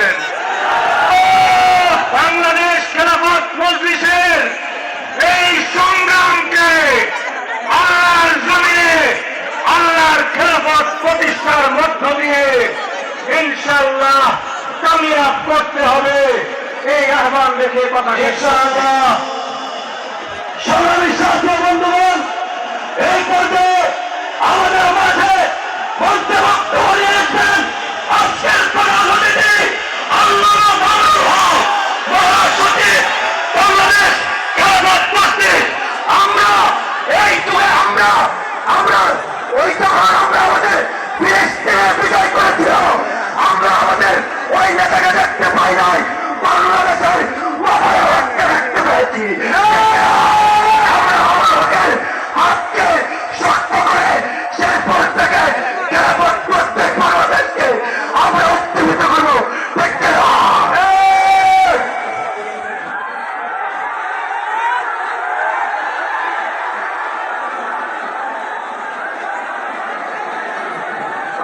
করেছেন বাংলাদেশ খেলাফত মজলিসের এই সংগ্রামকে আল্লাহর জমিনে, আল্লাহর খেলাফত প্রতিষ্ঠার মধ্য দিয়ে ইনশাল্লাহ কামিয়াব করতে হবে। এই আহ্বান দেখে কথা ইনশাল্লাহ সবাই সাথে আমরা ওই তখন আমরা আমাদের আমরা আমাদের ওই নেতাকে দেখতে পাই নাই।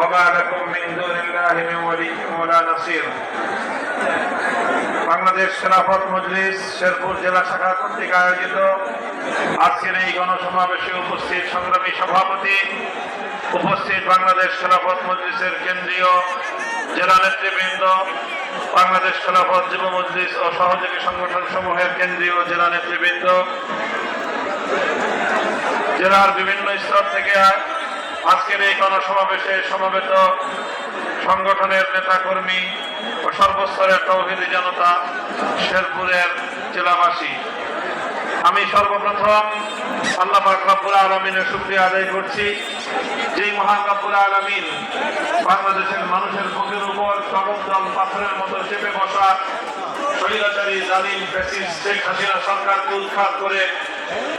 وما لكم من دون الله من ولي ولا نصير বাংলাদেশ খেলাফত মজলিস শেরপুর জেলা শাখা কর্তৃক আয়োজিত আজকের এই গণসমাবেশে উপস্থিত সংগ্রামী সভাপতি উপস্থিত বাংলাদেশ খেলাফত মজলিসের কেন্দ্রীয় জেলা নেতৃবৃন্দ বাংলাদেশ খেলাফত যুব মজলিস ও সহযোগী সংগঠন সমূহের কেন্দ্রীয় জেলা নেতৃবৃন্দ জেলার বিভিন্ন স্তর থেকে আজকের এই গণসমাবেশে সমাবেত সংগঠনের নেতাকর্মী ও সর্বস্তরের তৌহিদি জনতা শেরপুরের জেলাবাসী। আমি সর্বপ্রথম আল্লাহ রব্বুল আলমিনের শুক্রিয়া আদায় করছি। যেই মহান রব্বুল আলমিন বাংলাদেশের মানুষের বুকের উপর জগদ্দল পাথরের মতো চেপে বসা স্বৈরাচারী জালিম ফ্যাসিস্ট শেখ হাসিনা সরকারকে উৎখাত করে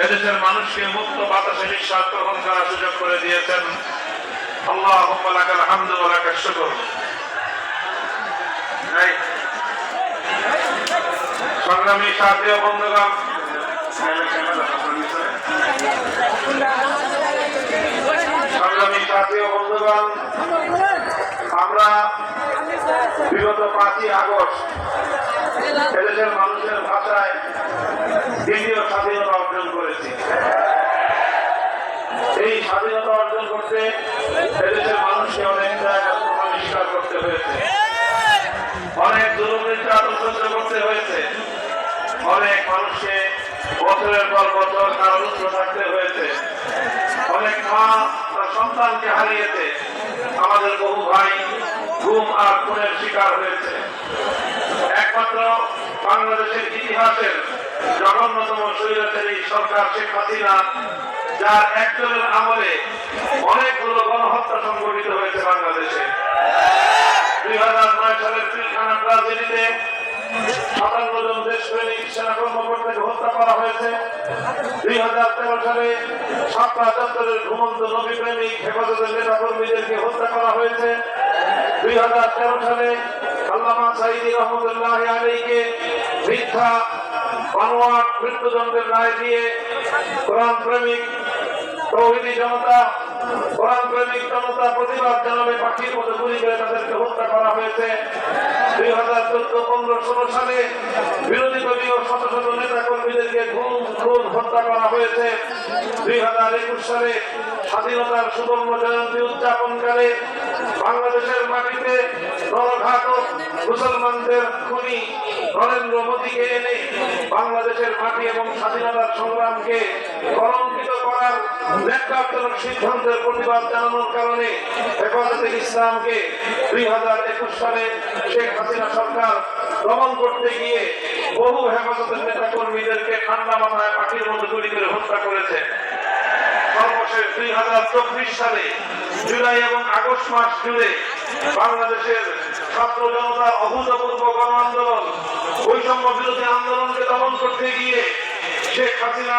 এদেশের মানুষকে মুক্ত বাতাসে নিঃশ্বাস গ্রহণ করার সুযোগ করে দিয়েছেন। আল্লাহ শুকর। সংগ্রামী সংগ্রামী বন্ধুগণ, আমরা বিগত পাঁচই আগস্ট এদেশের মানুষের ভাষায় দ্বিতীয় স্বাধীনতা অর্জন করেছি। এই স্বাধীনতা অর্জন করতে এদেশের মানুষকে অনেক জায়গা আবিষ্কার করতে হয়েছে। অনেক জুলুম নির্যাতন করতে হয়েছে। অনেক মানুষকে বছরের পর বছর কারারুদ্ধ থাকতে হয়েছে। অনেক মা তার সন্তানকে হারিয়েছে। আমাদের বহু ভাই ঘুম আর খুনের শিকার হয়েছে। একমাত্র বাংলাদেশের ইতিহাসের জঘন্যতম স্বৈরাচারী সরকার শেখ হাসিনা, যার একজনের আমলে অনেকগুলো গণহত্যা সংঘটিত হয়েছে বাংলাদেশে। দুই হাজার নয় সালের পিলখানা রাজনীতিতে সাতান্ন জন দেশপ্রেমিক সেনা কর্মকর্তাকে হত্যা করা হয়েছে। দুই হাজার তেরো সালে হত্যা করা হয়েছে। দুই হাজার তেরো সালে আল্লামা সাইদি রহমতুল্লাহ বানোয়াট মৃত্যুদণ্ডের রায় দিয়ে কোরআন প্রেমিক তৌহিদি জনতা, কোরআন প্রেমিক জনতা প্রতিবাদ জানাবে, পাখির মতো গুলি করে তাদেরকে হত্যা করা হয়েছে। দুই হাজার চোদ্দ, পনেরো, ষোলো সালে বিরোধী দলীয় শত শত নেতা কর্মীদেরকে ঘুম খুন হত্যা করা হয়েছে। দুই হাজার একুশ সালে স্বাধীনতার সুবর্ণ জয়ন্তী উদযাপনকালে বাংলাদেশের মাটিতে নরঘাতক মুসলমানদের খুনি নরেন্দ্র মোদীকে এনে বাংলাদেশের মাটি এবং স্বাধীনতার সংগ্রামকে কলঙ্কিত করার সিদ্ধান্তের প্রতিবাদ জানানোর কারণে হেফাজতে ইসলামকে দুই হাজার একুশ সালে শেখ হাসিনা সরকার দমন করতে গিয়ে বহু হেফাজতের নেতা কর্মীদেরকে ঠান্ডা মাথায় পাখির মতো গুলি করে হত্যা করেছে। জুলাই এবং আগস্ট মাস জুড়ে বাংলাদেশের ছাত্র আন্দোলন আন্দোলনকে দমন করতে গিয়ে শেখ হাসিনা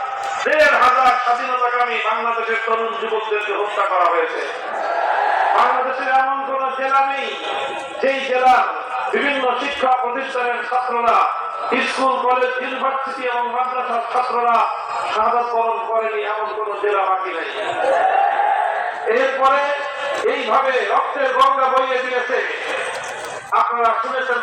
দেড় হাজার স্বাধীনতাকামী বাংলাদেশের তরুণ যুবকদেরকে হত্যা করা হয়েছে। বাংলাদেশের এমন কোন জেলা নেই, যেই জেলা বিভিন্ন শিক্ষা প্রতিষ্ঠানের ছাত্ররা, স্কুল, কলেজ, ইউনিভার্সিটি এবং মাদ্রাসার ছাত্ররা শাহাদত বরণ করেনি, এমন কোন জেলা বাকি নেই। এরপরে এইভাবে রক্তের গঙ্গা বইয়ে দিয়েছে। আপনারা শুনেছেন